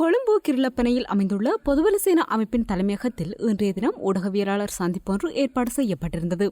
கொழும்பு கிரிலப்பனையில் அமைந்துள்ள பொதுவலசேன அமைப்பின் தலைமையகத்தில் இன்றைய தினம் ஊடகவியலாளர் சந்திப்பொன்று ஏற்பாடு செய்யப்பட்டிருந்தது.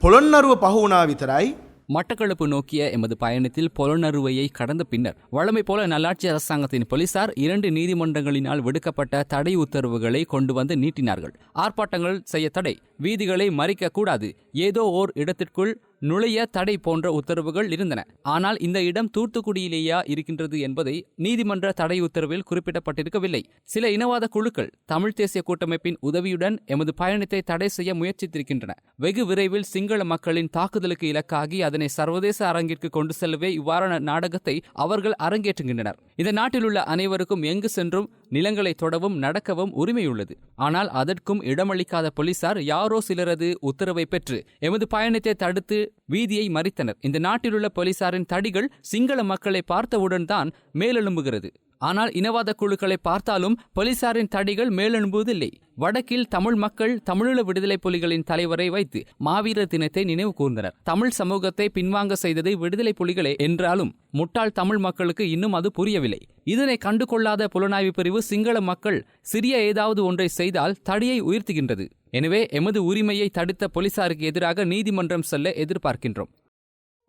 புலன்னருவ பகுனாவிதராய் மட்டக்களப்பு நோக்கிய எமது பயணத்தில் புலனறுவையை கடந்த பின்னர் வழமை போல நல்லாட்சி அரசாங்கத்தின் போலீசார் இரண்டு நீதிமன்றங்களினால் விடுக்கப்பட்ட தடை உத்தரவுகளை கொண்டு வந்து நீட்டினார்கள். ஆர்ப்பாட்டங்கள் செய்ய தடை. வீதிகளை மறிக்க கூடாது. ஏதோ ஓர் இடத்திற்குள் நுழைய தடை போன்ற உத்தரவுகள் இருந்தன. ஆனால் இந்த இடம் தூத்துக்குடியிலேயா இருக்கின்றது என்பதை நீதிமன்ற தடை உத்தரவில் குறிப்பிடப்பட்டிருக்கவில்லை. சில இனவாத குழுக்கள் தமிழ் தேசிய கூட்டமைப்பின் உதவியுடன் எமது பயணத்தை தடை செய்ய முயற்சித்திருக்கின்றன. வெகு விரைவில் சிங்கள மக்களின் தாக்குதலுக்கு இலக்காகி அதனை சர்வதேச அரங்கிற்கு கொண்டு செல்லவே இவ்வாறான நாடகத்தை அவர்கள் அரங்கேற்றுகின்றனர். இந்த நாட்டிலுள்ள அனைவருக்கும் எங்கு சென்றும் நிலங்களை தொடவும் நடக்கவும் உரிமையுள்ளது. ஆனால் அதற்கும் இடமளிக்காத போலீசார் யாரோ சிலரது உத்தரவை பெற்று எமது பயணத்தை தடுத்து வீதியை மறித்தனர். இந்த நாட்டிலுள்ள போலீசாரின் தடிகள் சிங்கள மக்களை பார்த்தவுடன் தான் மேலெழும்புகிறது. ஆனால் இனவாத குழுக்களை பார்த்தாலும் போலீசாரின் தடிகள் மேலெழும்புவதில்லை. வடக்கில் தமிழ் மக்கள் தமிழீழ விடுதலை புலிகளின் தலைவரை வைத்து மாவீரர் தினத்தை நினைவு கூர்ந்தனர். தமிழ் சமூகத்தை பின்வாங்க செய்தது விடுதலை புலிகளே என்றாலும் முட்டாள் தமிழ் மக்களுக்கு இன்னும் அது புரியவில்லை. இதனை கண்டுகொள்ளாத புலனாய்வு பிரிவு சிங்கள மக்கள் சிறிய ஏதாவது ஒன்றை செய்தால் தடியை உயர்த்துகின்றது. எனவே எமது உரிமையை தடுத்த போலீசாருக்கு எதிராக நீதிமன்றம் செல்ல எதிர்பார்க்கின்றோம்.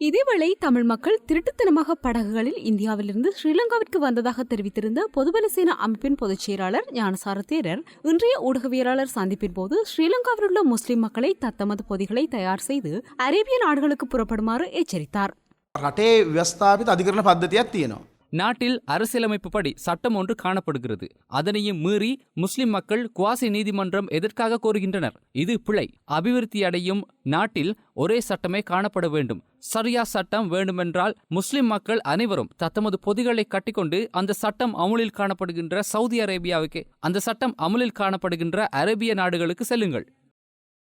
இதேவேளை தமிழ் மக்கள் திருட்டுத்தனமாக படகுகளில் இந்தியாவிலிருந்து ஸ்ரீலங்காவிற்கு வந்ததாக தெரிவித்திருந்த பொதுபல சேனா அமைப்பின் பொதுச் செயலாளர் ஞானசார தேரர் இன்றைய ஊடகவியலாளர் சந்திப்பின் போது ஸ்ரீலங்காவிலுள்ள முஸ்லிம் மக்களை தத்தமது பொதிகளை தயார் செய்து அரேபிய நாடுகளுக்கு புறப்படுமாறு எச்சரித்தார். ரட்டே வியஸ்தாபித் அதிகரண பத்ததியாக நாட்டில் அரசியலமைப்பு படி சட்டம் ஒன்று காணப்படுகிறது. அதனையும் மீறி முஸ்லிம் மக்கள் குவாசி நீதிமன்றம் எதற்காக கோருகின்றனர்? இது பிழை. அபிவிருத்தி அடையும் நாட்டில் ஒரே சட்டமே காணப்பட வேண்டும். சரியா சட்டம் வேண்டுமென்றால் முஸ்லிம் மக்கள் அனைவரும் தத்தமது பொதிகளை கட்டிக்கொண்டு அந்த சட்டம் அமுலில் காணப்படுகின்ற சவுதி அரேபியாவுக்கு அந்த சட்டம் அமுலில் காணப்படுகின்ற அரேபிய நாடுகளுக்கு செல்லுங்கள்.